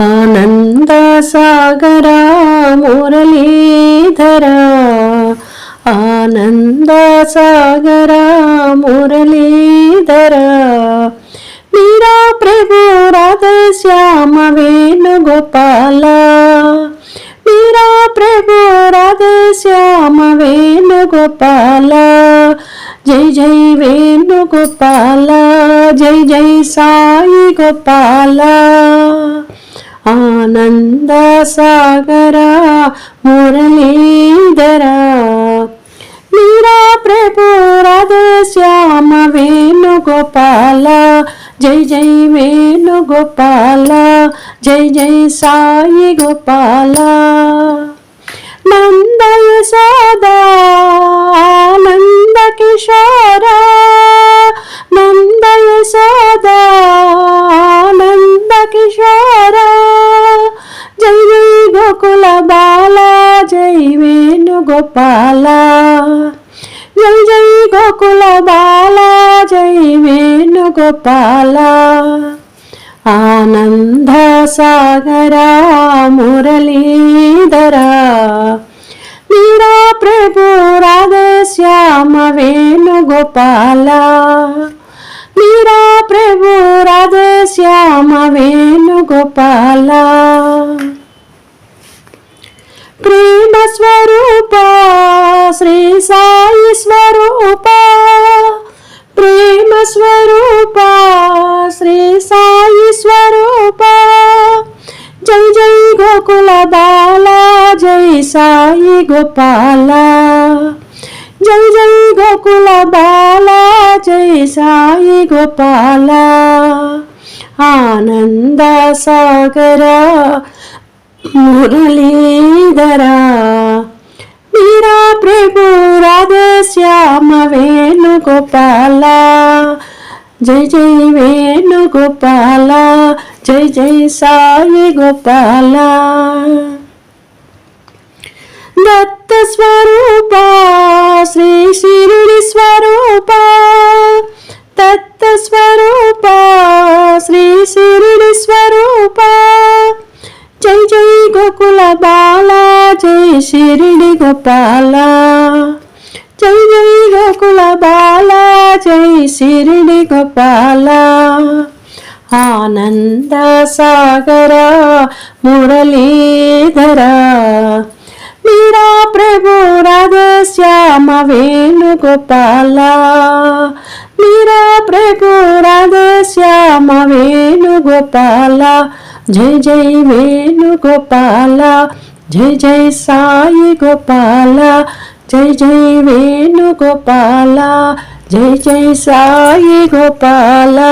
ఆనంద సాగర మురళీధర ఆనంద సాగర మురళీధర మీరా ప్రభు రాధశ్యామ వేణుగోపాల. మీరా ప్రభు రాధశ్యామ వేణుగోపాలా. జై జై వేణుగోపాల జై జై సాయి గోపాల ఆనంద సాగర మురళీధర. మీరా ప్రభు రాధశ్యామ వేణుగోపాల. జై జై వేణుగోపాల జై జై సాయి గోపాల గోపాల జై జై గోకుల బాల జై వేణుగోపాల ఆనంద సాగర మురళీధర మీరా ప్రభు రాధే శ్యామ వేణుగోపాల మీరా ప్రభు రాధే శ్యామ వేణుగోపాల ప్రే స్వరూప శ్రీ సాయి స్వరూప ప్రేమ స్వరూప శ్రీ సాయి స్వరూప. జై జై గోకుల బాల జై సాయి గోపాల. జై జై గోకుల బాల జై సాయి గోపాల. ఆనంద సాగర మురళీధరా మీరా ప్రభు శ్యామ వేణుగోపాల జై జై వేణుగోపాల జై జై సాయి గోపాల. దత్త స్వరూప శ్రీ శిరుడి స్వరూప. దత్త స్వరూప శ్రీ శిరుడి స్వరూప. జై జై గోకుల బాల జై షిరిడి గోపాల. జై గోపాల ఆనంద సాగర మురళీధర. మీరా ప్రభు రాధశ్యామ వేణు గోపాల మీరా ప్రభు రాధశ్యామ వేణు వేణుగోపాల. జై జై వేణుగోపాల. జై జై సాయి గోపాల. జై జై వేణుగోపాల. జై జై సాయి గోపాలా.